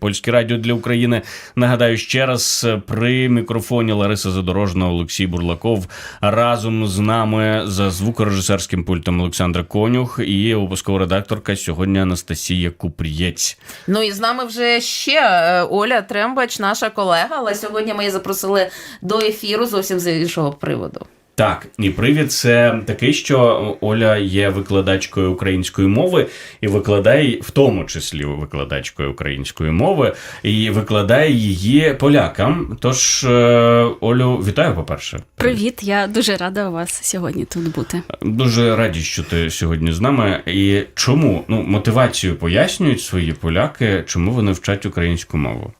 Польське радіо для України. Нагадаю ще раз при мікрофоні Лариса Задорожна, Олексій Бурлаков разом з нами за звукорежисерським пультом Олександра Конюх і випускова редакторка сьогодні Анастасія Купрієць. Ну і з нами вже ще е, Оля Трембач, наша колега. Але сьогодні ми її запросили до ефіру зовсім з іншого приводу. Так, і привід це такий, що Оля є викладачкою української мови і викладає, в тому числі викладачкою української мови, і викладає її полякам. Тож, е, Олю, вітаю, по-перше. Привіт, я дуже рада у вас сьогодні тут бути. Дуже раді, що ти сьогодні з нами. І чому ну мотивацію пояснюють свої поляки, чому вони вчать українську мову?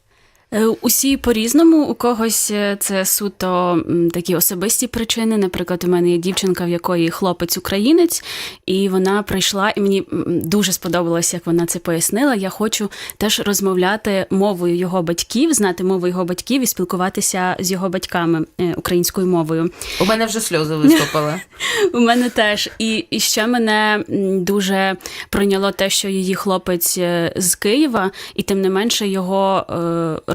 Е, Усі по-різному. У когось е, це суто такі особисті причини. Наприклад, у мене є дівчинка, в якої хлопець українець, і вона прийшла, і мені дуже сподобалось, як вона це пояснила. Я хочу теж розмовляти мовою його батьків, знати мову його батьків і спілкуватися з його батьками е, українською мовою. У мене вже сльози виступили. У мене теж. І, і ще мене дуже пройняло те, що її хлопець з Києва, і тим не менше його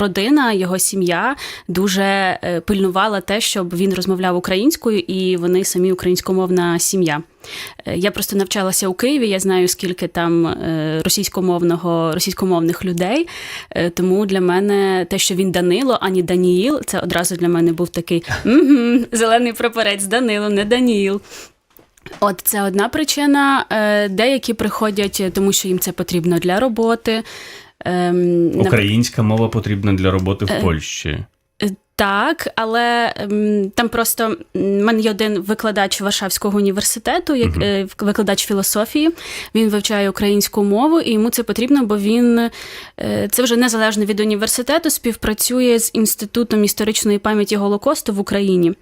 родина, його сім'я дуже е, пильнувала те, щоб він розмовляв українською, і вони самі українськомовна сім'я. Е, Я просто навчалася у Києві. Я знаю, скільки там е, російськомовного російськомовних людей. Тому для мене те, що він Данило, а не Даніїл, це одразу для мене був такий угу, зелений прапорець Данило, не Даніїл. От це одна причина. Деякі приходять, тому що їм це потрібно для роботи. Ем, Українська мова потрібна для роботи в Польщі. Так, але ем, там просто в мене є один викладач Варшавського університету, як е, викладач філософії. Він вивчає українську мову, і йому це потрібно, бо він е, це вже незалежно від університету, співпрацює з інститутом історичної пам'яті Голокосту в Україні.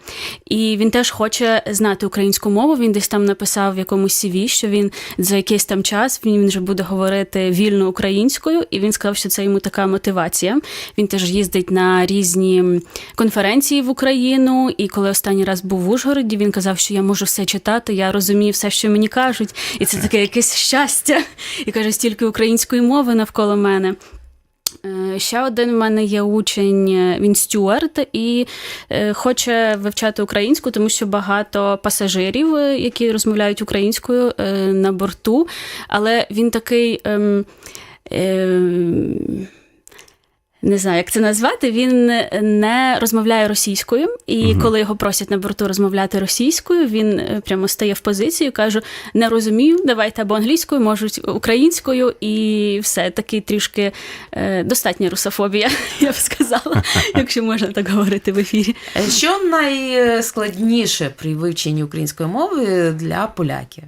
І він теж хоче знати українську мову. Він десь там написав в якомусь CV, що він за якийсь там час він вже буде говорити вільно українською, і він сказав, що це йому така мотивація. Він теж їздить на різні конференції в Україну. І коли останній раз був в Ужгороді, він казав, що я можу все читати, я розумію все, що мені кажуть, і це таке якесь щастя. І каже, стільки української мови навколо мене. Е, Ще один в мене є учень, е, він стюард, і е, хоче вивчати українську, тому що багато пасажирів, які розмовляють українською на борту, але він такий. ем, ем, не знаю, як це назвати. Він не розмовляє російською, і коли його просять на борту розмовляти російською, він е, прямо стає в позицію, каже: не розумію, давайте або англійською, можуть українською, і все такий трішки е, достатня русофобія, я б сказала, якщо можна так говорити в ефірі. Е, Що найскладніше при вивченні української мови для поляків?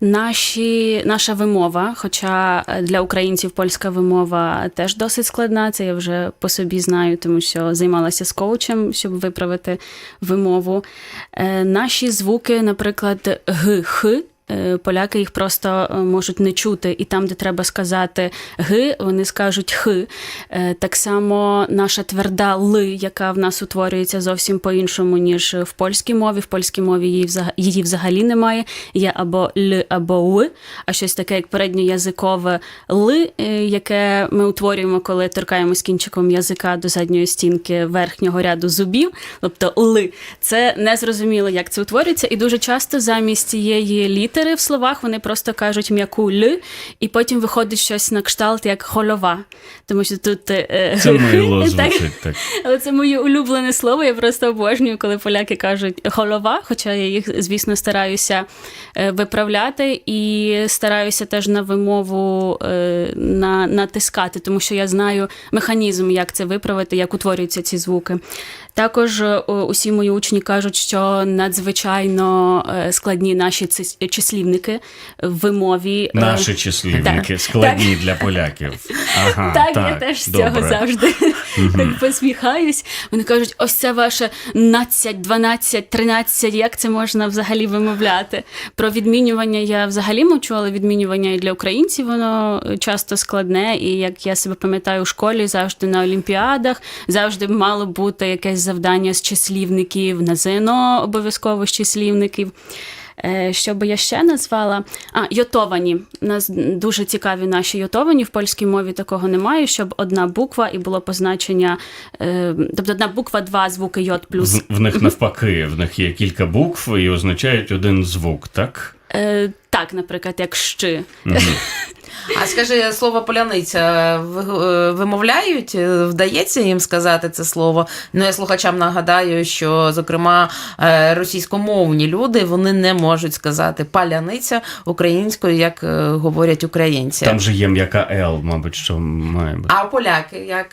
Наші, наша вимова, хоча для українців польська вимова теж досить складна, це я вже по собі знаю, тому що займалася з коучем, щоб виправити вимову. Е, Наші звуки, наприклад, г, х. Е, Поляки їх просто е, можуть не чути, і там, де треба сказати г, вони скажуть х. Е, Так само наша тверда л, яка в нас утворюється зовсім по-іншому, ніж в польській мові. В польській мові її взагалі, її взагалі немає. Є або л, або л, а щось таке, як передньоязикове л, е, яке ми утворюємо, коли торкаємось кінчиком язика до задньої стінки верхнього ряду зубів, тобто л. Це незрозуміло, як це утворюється, і дуже часто замість цієї літери в словах вони просто кажуть м'яку л, і потім виходить щось на кшталт як холова. Тому що тут е, Це мило так. звучить так. Але це моє улюблене слово. Я просто обожнюю, коли поляки кажуть голова, хоча я їх, звісно, стараюся е, виправляти і стараюся теж на вимову е, на, натискати, тому що я знаю механізм, як це виправити, як утворюються ці звуки. Також е, усі мої учні кажуть, що надзвичайно е, складні наші числівники в вимові. е, Наші числівники так, складні для поляків. Ага, так, я теж з цього завжди так посміхаюсь. Вони кажуть, ось це ваше 12, 12, 13, як це можна взагалі вимовляти? Про відмінювання я взагалі мовчу, але відмінювання і для українців воно часто складне. І як я себе пам'ятаю у школі, завжди на олімпіадах, завжди мало бути якесь завдання з числівників, на ЗНО обов'язково з числівників. Е, Що би я ще назвала? А, йотовані. Нас дуже цікаві наші йотовані. В польській мові такого немає, щоб одна буква і було позначення, е, тобто одна буква, два звуки йот плюс. В, в них навпаки, в них є кілька букв і означають один звук, так? Е, Так, наприклад, як щи. А скажи, слово поляниця ви- е, вимовляють? Е, Вдається їм сказати це слово? Ну, я слухачам нагадаю, що, зокрема, е, російськомовні люди вони не можуть сказати паляниця українською, як говорять українці. Там же є м'яка Л, мабуть, що має бути. А поляки як?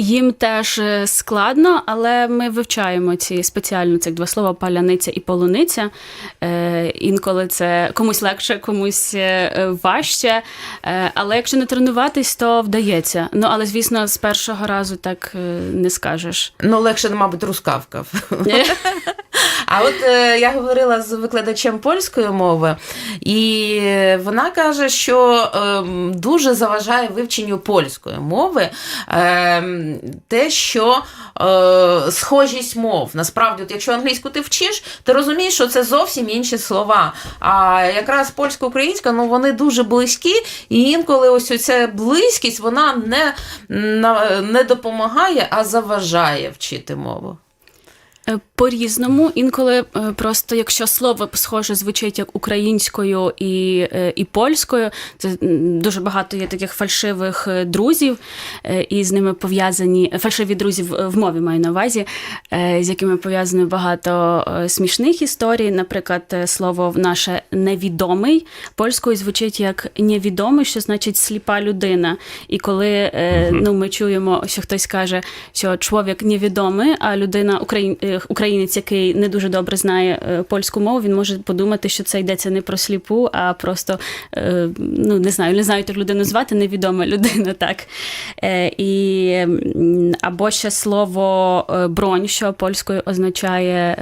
Їм теж е, складно, але ми вивчаємо ці спеціально цих два слова паляниця і полуниця. Е, інколи це комусь легше, комусь е, важче. Е, але якщо не тренуватись, то вдається. Ну але звісно, з першого разу так е, не скажеш. Ну, легше, мабуть, рускавкав. А от е, я говорила з викладачем польської мови, і вона каже, що ем, дуже заважає вивченню польської мови ем, те, що е, схожість мов. Насправді, от якщо англійську ти вчиш, ти розумієш, що це зовсім інші слова. А якраз польсько-українська, ну вони дуже близькі, і інколи ось оця близькість вона не, не допомагає, а заважає вчити мову. Е, По-різному, інколи е, просто якщо слово схоже звучить як українською і, е, і польською, це дуже багато є таких фальшивих друзів, і з ними пов'язані фальшиві друзі в, мові маю на увазі, з якими пов'язано багато смішних історій. Наприклад, слово наше невідомий польською звучить як невідомий, що значить сліпа людина. І коли ну, ми чуємо, що хтось каже, що чоловік невідомий, а людина україн, українець, який не дуже добре знає е, польську мову, він може подумати, що це йдеться не про сліпу, а просто е, ну не знаю, не знаю, як людину звати, невідома людина, так. Е, І або ще слово бронь, що польською означає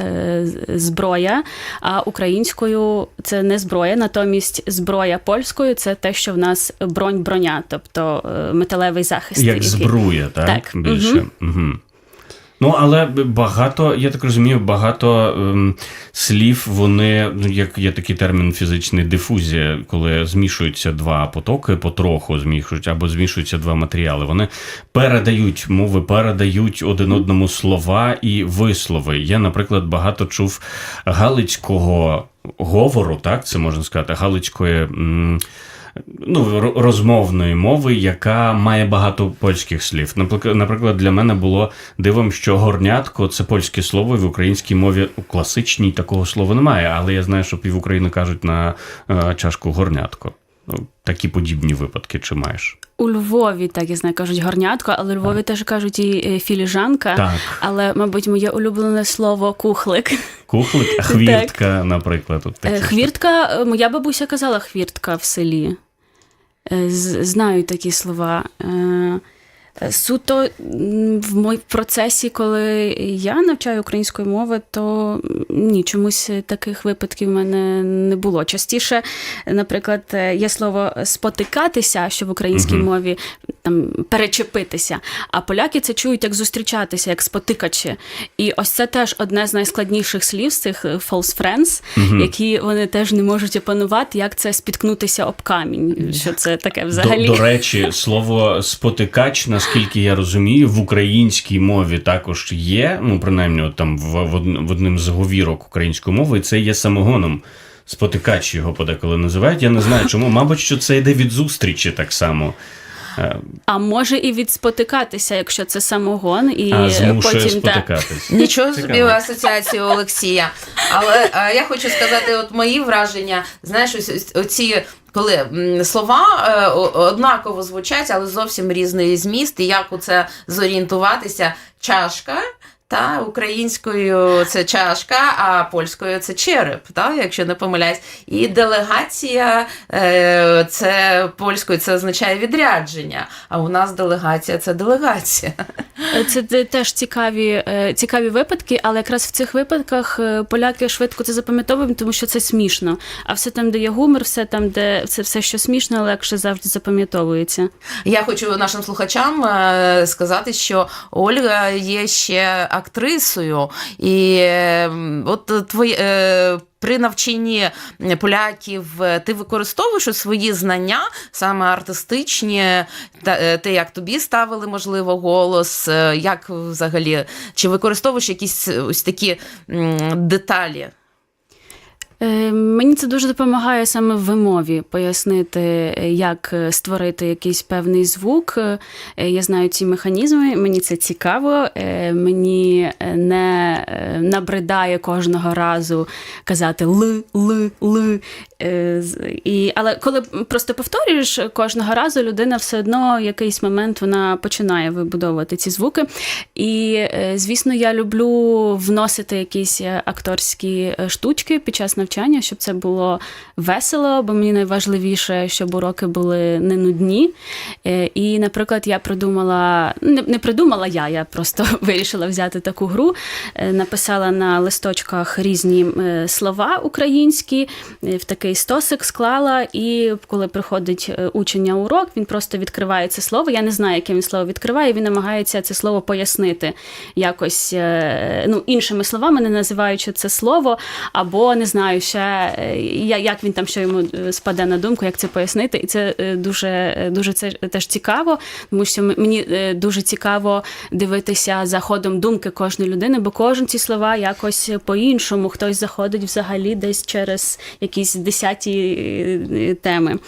зброя, а українською це не зброя. Натомість зброя польською це те, що в нас бронь броня, тобто металевий захист. Як який- збруя, так? Так, Більше. Угу. Ну, але багато, я так розумію, багато ем, слів, вони, ну, як є такий термін фізичний дифузія, коли змішуються два потоки, потроху змішують, або змішуються два матеріали. Вони передають мови, передають один одному слова і вислови. Я, наприклад, багато чув галицького говору, так це можна сказати, галицької. м, ну, ро- розмовної мови, яка має багато польських слів. Наприк- Наприклад, для мене було дивом, що горнятко це польське слово, і в українській мові класичній такого слова немає, але я знаю, що пів України кажуть на е, чашку горнятко. Ну, такі подібні випадки чи маєш? У Львові, так я знаю, кажуть горнятко, але у Львові теж кажуть і е, філіжанка. Так. Але, мабуть, моє улюблене слово кухлик. Кухлик, а хвіртка, наприклад. От такі Е, Хвіртка, моя бабуся казала хвіртка в селі. Е, Знаю такі слова. Е, е, Суто в мой процесі, коли я навчаю української мови, то ні, чомусь таких випадків в мене не було. Частіше, наприклад, е, є слово спотикатися, що в українській мові там перечепитися. А поляки це чують як зустрічатися, як спотикачі. І ось це теж одне з найскладніших слів з цих е, false friends, які вони теж не можуть опанувати, як це спіткнутися об камінь. Що це таке взагалі? До, до речі, слово спотикач, наскільки я розумію, в українській мові також є. Ну, принаймні, от там в, в, в одним з говірок української мови це є самогоном. Спотикач його подеколи називають. Я не знаю чому. Мабуть, що це йде від зустрічі так само. Е, А може і відспотикатися, якщо це самогон, і А змушує потім та, спотикатись. Нічого собі асоціації Олексія. Але а, я хочу сказати, от мої враження, знаєш, ось, ось оці. Коли слова е, однаково звучать, але зовсім різний зміст, і як у це зорієнтуватися, чашка. Та українською це чашка, а польською це череп, та, якщо не помиляюсь. І делегація е, це польською це означає відрядження. А у нас делегація це делегація. Е, Це теж цікаві, е, цікаві випадки, але якраз в цих випадках поляки швидко це запам'ятовують, тому що це смішно. А все там, де є гумор, все там, де це все, що смішно, легше завжди запам'ятовується. Я хочу нашим слухачам сказати, що Ольга є ще актрисою, і е, от твоє. е, при навчанні поляків е, ти використовуєш свої знання, саме артистичні, та- е, те, як тобі ставили, можливо, голос, як взагалі, чи використовуєш якісь ось такі деталі? Е, Мені це дуже допомагає саме в вимові пояснити, е, як е, створити якийсь певний звук. Я знаю ці механізми, мені це цікаво, мені не набридає кожного разу казати ли, ли, ли. Е, І, але коли просто повторюєш кожного разу, людина все одно в якийсь момент вона починає вибудовувати ці звуки. І, звісно, я люблю вносити якісь акторські штучки під час навчання, щоб це було весело, бо мені найважливіше, щоб уроки були не нудні. Е, І, наприклад, я придумала, не, не придумала я, я просто вирішила взяти таку гру, е, написала на листочках різні е, слова українські, в такий стосик склала, і коли приходить учень на урок, він просто відкриває це слово. Я не знаю, яке він слово відкриває, він намагається це слово пояснити якось ну, іншими словами, не називаючи це слово, або не знаю ще е, як він там що йому е, спаде на думку, як це пояснити. І це е, дуже, дуже це теж цікаво, тому що мені дуже цікаво дивитися за ходом думки кожної людини, бо кожен ці слова якось по-іншому. Хтось заходить взагалі десь через якісь десяті теми.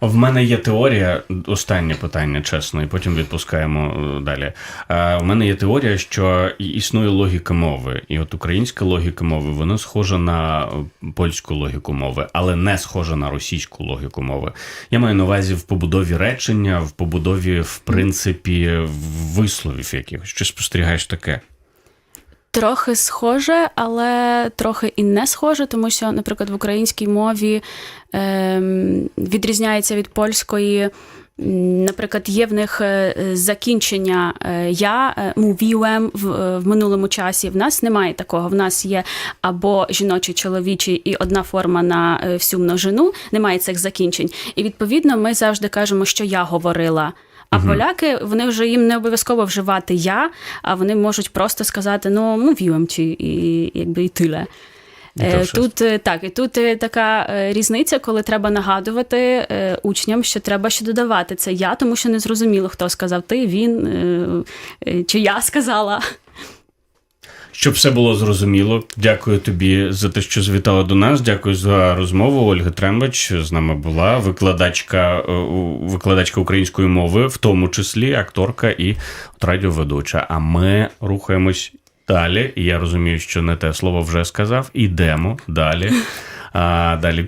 В мене є теорія, останнє питання, чесно, і потім відпускаємо е, далі. Е, У мене є теорія, що існує логіка мови, і от українська логіка мови, вона схожа на е, польську логіку мови, але не схожа на російську логіку мови. Я маю на увазі в побудові речення, в побудові, в принципі, висловів якихось. Чи спостерігаєш таке? Трохи схоже, але трохи і не схоже, тому що, наприклад, в українській мові ем, відрізняється від польської. Наприклад, є в них е, закінчення е, я е, в, е, в минулому часі. В нас немає такого. В нас є або жіночий, чоловічий і одна форма на е, всю множину. Немає цих закінчень. І відповідно ми завжди кажемо, що я говорила. А поляки вони вже їм не обов'язково вживати я, а вони можуть просто сказати ну віом чи і якби і тиле. Е. Тут е, так, і тут е, така різниця, коли треба нагадувати учням, що треба ще додавати це я, тому що не зрозуміло, хто сказав ти, він чи я сказала. Щоб все було зрозуміло, дякую тобі за те, що звітала до нас. Дякую за розмову. Ольга Трембач з нами була викладачка, е, викладачка української мови, в тому числі акторка і радіоведуча. А ми рухаємось далі. Я розумію, що не те слово вже сказав. Ідемо далі. А далі